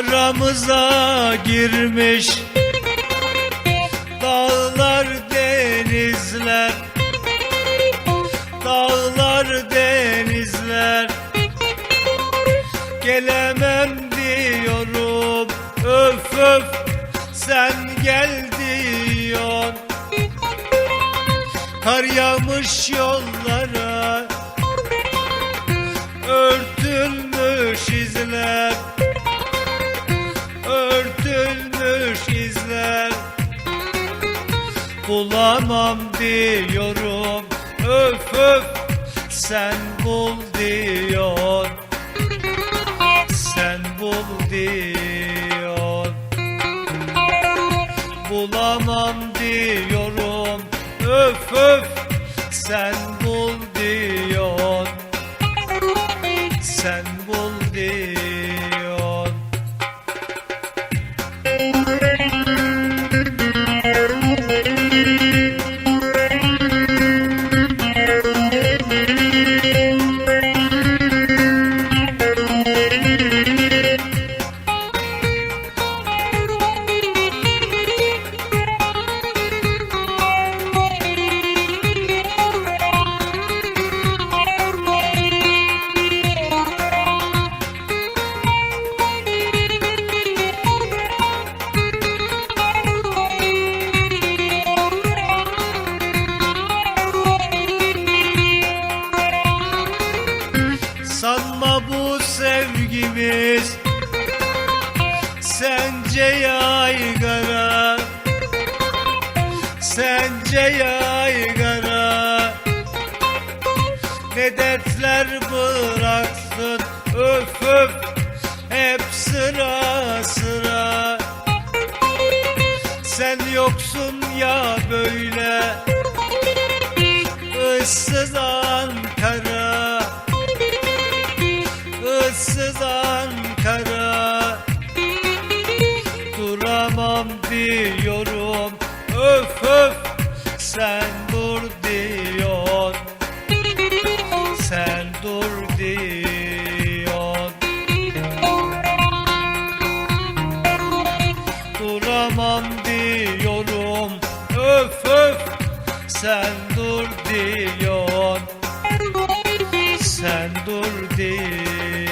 Aramıza girmiş. Dağlar denizler. Dağlar denizler. Gelemem diyorum. Öf öf sen gel diyorsun Kar yağmış yollara Bulamam diyorum. Öf öf sen bul diyor. Sen bul diyor. Bulamam diyorum. Öf öf sen bul diyor sevgimiz Sence yaygara. Sence yaygara. Ne dertler bıraksın? Öf öf. Hep sıra sıra. Sen yoksun ya böyle Duramam diyorum. Öf öf. Sen dur diyor. Sen dur diyor